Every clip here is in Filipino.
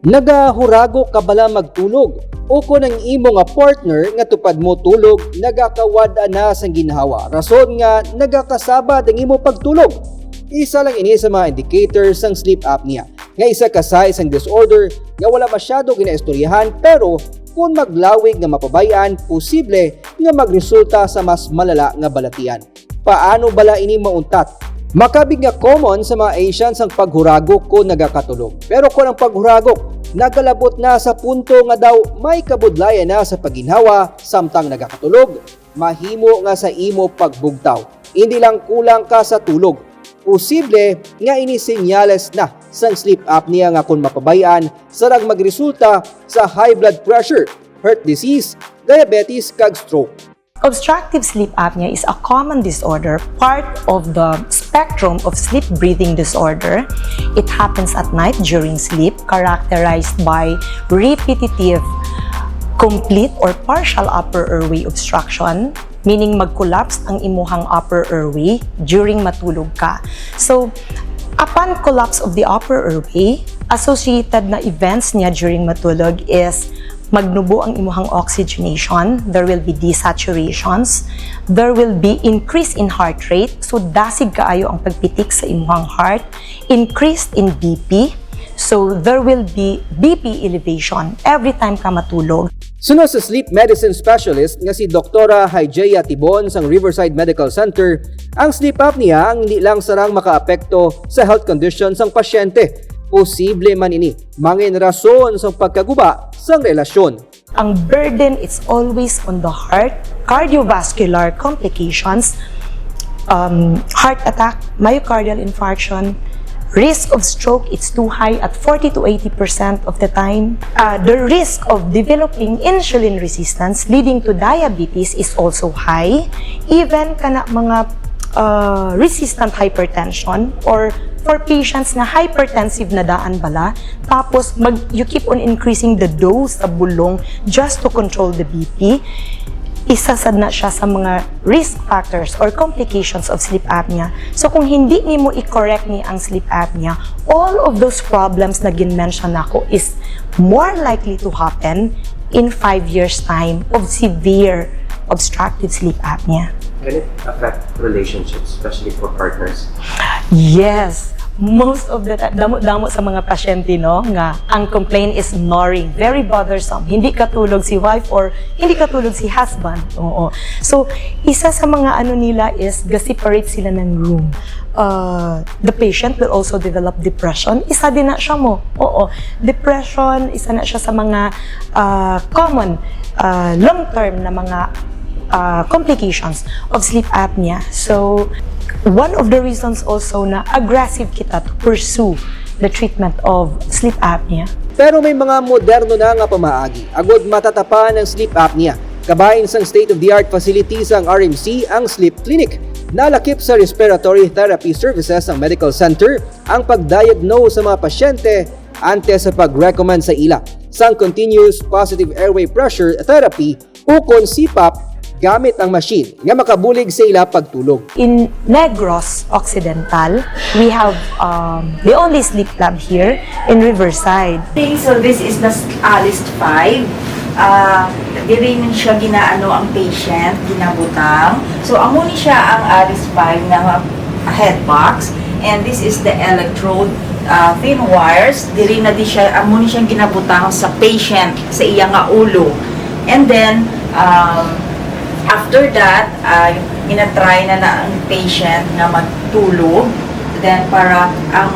Nagahurago ka bala magtulog? O kung ang imo nga partner nga tupad mo tulog nagakawad na sang ginhawa? Rason nga nagakasabad ang imo pagtulog isa lang ini sa mga indicators sang sleep apnea nga isa ka sa isang disorder nga wala masyado ginaistoryahan pero kung maglawig nga mapabayaan posible nga magresulta sa mas malala nga balatian paano bala ini mauntat Makabig nga common sa mga Asians ang paghuragok kung nagakatulog. Pero kung ang paghuragok nagalabot na sa punto nga daw may kabudlayan na sa paginhawa samtang nagakatulog, mahimo nga sa imo pagbugtaw. Hindi lang kulang ka sa tulog. Posible nga ini senyales na sang sleep apnea nga kung mapabayaan sarang magresulta sa high blood pressure, heart disease, diabetes kag stroke. Obstructive sleep apnea is a common disorder, part of the spectrum of sleep breathing disorder. It happens at night during sleep, characterized by repetitive, complete or partial upper airway obstruction, meaning mag-collapse ang imuhang upper airway during matulog ka. So, upon collapse of the upper airway, associated na events niya during matulog is magnubo ang imuhang oxygenation, there will be desaturations, there will be increase in heart rate, so dasig kaayo ang pagpitik sa imuhang heart, increase in BP, so there will be BP elevation every time ka matulog. Sunod sa sleep medicine specialist nga si Dr. Hygea Tibon sang Riverside Medical Center, ang sleep apnea ang hindi lang sarang makaapekto sa health condition sang pasyente. Posible man ini mangin rason sang pagkaguba sang relasyon. Ang burden is always on the heart, cardiovascular complications, um, heart attack, myocardial infarction, risk of stroke it's too high at 40 to 80% of the time. Uh, the risk of developing insulin resistance leading to diabetes is also high. Even kana mga uh, resistant hypertension or for patients na hypertensive na daan bala tapos mag you keep on increasing the dose sa bulong just to control the BP isa sad na siya sa mga risk factors or complications of sleep apnea. So kung hindi ni mo i-correct ni ang sleep apnea, all of those problems na gin-mention ako is more likely to happen in 5 years time of severe obstructive sleep apnea. Can it affect relationships, especially for partners? Yes. Most of the damo-damo sa mga pasyente, no, nga ang complaint is snoring. Very bothersome. Hindi katulog si wife or hindi katulog si husband. Oo. So, isa sa mga ano nila is ga-separate sila ng room. Uh, the patient will also develop depression. Isa din na siya mo. Oo. Depression, isa na siya sa mga uh, common uh, long-term na mga uh, complications of sleep apnea. So, one of the reasons also na aggressive kita to pursue the treatment of sleep apnea. Pero may mga moderno na nga pamaagi agod matatapan ang sleep apnea. Kabahin sang state-of-the-art facilities ang RMC ang Sleep Clinic. Nalakip sa respiratory therapy services ang medical center ang pagdiagnose sa mga pasyente antes sa pag-recommend sa ila sang continuous positive airway pressure therapy o kon CPAP gamit ang machine nga makabulig sa ila pagtulog. In Negros Occidental, we have um, the only sleep lab here in Riverside. So this is the uh, list 5. Uh, diri man siya ginaano ang patient, ginabutang. So amo ni siya ang uh, list 5 na head box. And this is the electrode uh, thin wires. Diri na di siya, amo ni siyang ginabutang sa patient, sa iya nga ulo. And then, um, after that, uh, inatry na na ang patient na magtulog. Then, para ang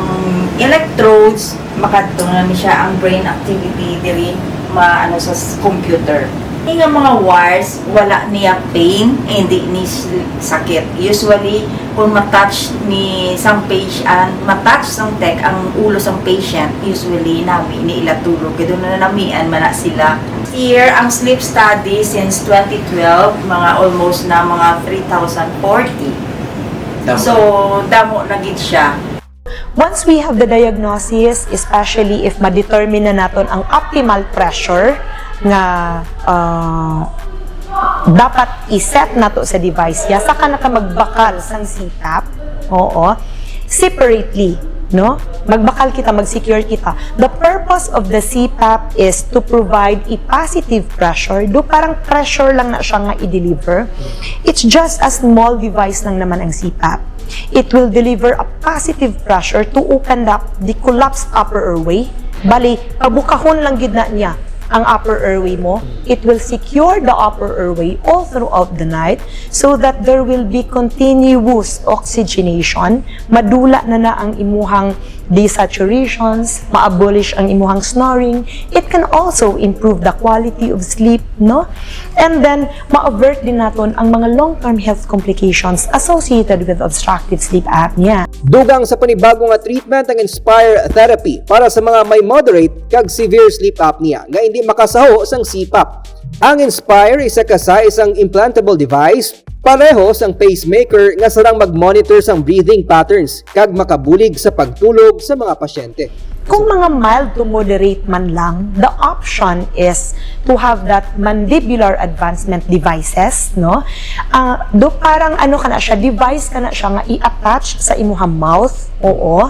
electrodes, makatunan siya ang brain activity diri maano sa computer. Yung mga wires, wala niya pain, hindi ni sakit. Usually, kung matouch ni sang patient, matouch sang tech ang ulo sang patient, usually nawi ni ila tulog. Kaya doon na namian man na sila. Here, ang sleep study since 2012, mga almost na mga 3,040. So, damo na gid siya. Once we have the diagnosis, especially if ma-determine na naton ang optimal pressure nga ah, dapat iset nato sa device ya saka na ka magbakal sang CPAP oo separately no? Magbakal kita mag-secure kita. The purpose of the CPAP is to provide a positive pressure. Do parang pressure lang na siya nga i-deliver. It's just a small device lang naman ang CPAP it will deliver a positive pressure to open up the collapsed upper airway. Bali pabukahon lang gid na niya ang upper airway mo, it will secure the upper airway all throughout the night so that there will be continuous oxygenation, madula na na ang imuhang desaturations, ma-abolish ang imuhang snoring. It can also improve the quality of sleep, no? And then, ma-avert din naton ang mga long-term health complications associated with obstructive sleep apnea. Dugang sa panibagong treatment ang Inspire Therapy para sa mga may moderate kag severe sleep apnea nga hindi makasaho sang CPAP. Ang Inspire isa ka sa isang implantable device pareho sang pacemaker nga sarang mag-monitor sang breathing patterns kag makabulig sa pagtulog sa mga pasyente. Kung mga mild to moderate man lang, the option is to have that mandibular advancement devices, no? Ah, do parang ano ka na siya, device ka na siya nga i-attach sa imuhang mouth, oo,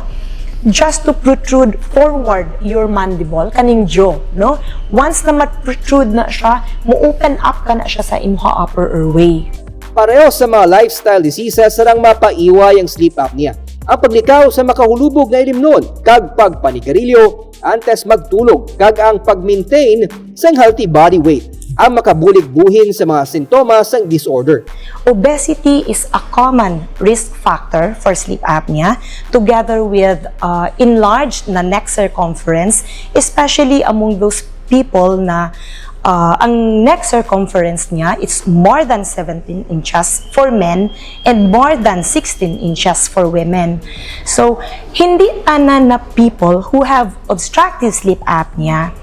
just to protrude forward your mandible, kaning jaw, no? Once na mat-protrude na siya, mo-open up ka na siya sa imuha upper airway. Pareho sa mga lifestyle diseases sarang mapaiway ang sleep apnea. Ang paglikaw sa makahulubog na ilimnon, kag pagpanigarilyo, antes magtulog, kag ang pag-maintain sang healthy body weight, ang makabulig buhin sa mga sintomas sang disorder. Obesity is a common risk factor for sleep apnea together with uh, enlarged na neck circumference, especially among those people na uh, ang neck circumference niya it's more than 17 inches for men and more than 16 inches for women. So, hindi ana na people who have obstructive sleep apnea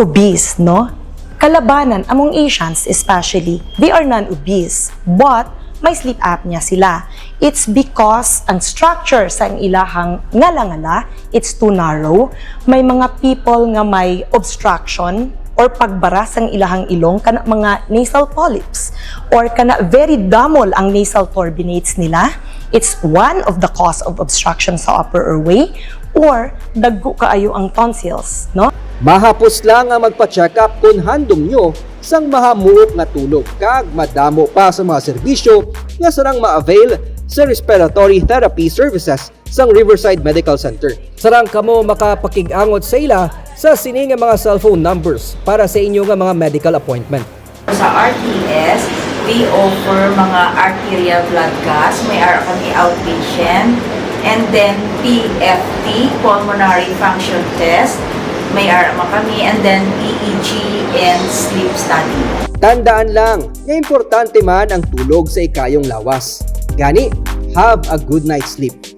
obese, no? Kalabanan among Asians especially, they are non-obese, but may sleep apnea sila. It's because ang structure sa ang ilahang ngala-ngala, it's too narrow. May mga people nga may obstruction or pagbara sa ang ilahang ilong kana mga nasal polyps or kana very damol ang nasal turbinates nila. It's one of the cause of obstruction sa upper airway or dagko kaayo ang tonsils, no? Mahapos lang ang magpa-check up kung handom nyo sang mahamuok nga tulog kag madamo pa sa mga serbisyo nga sarang ma-avail sa respiratory therapy services sang Riverside Medical Center. Sarang kamo makapakig-angot sa ila sa sini nga mga cellphone numbers para sa inyo nga mga medical appointment. Sa RTS, we offer mga arterial blood gas. May ara kami outpatient. And then PFT, pulmonary function test. May ara man kami. And then EEG and sleep study. Tandaan lang, nga importante man ang tulog sa ikayong lawas. Gani, have a good night's sleep.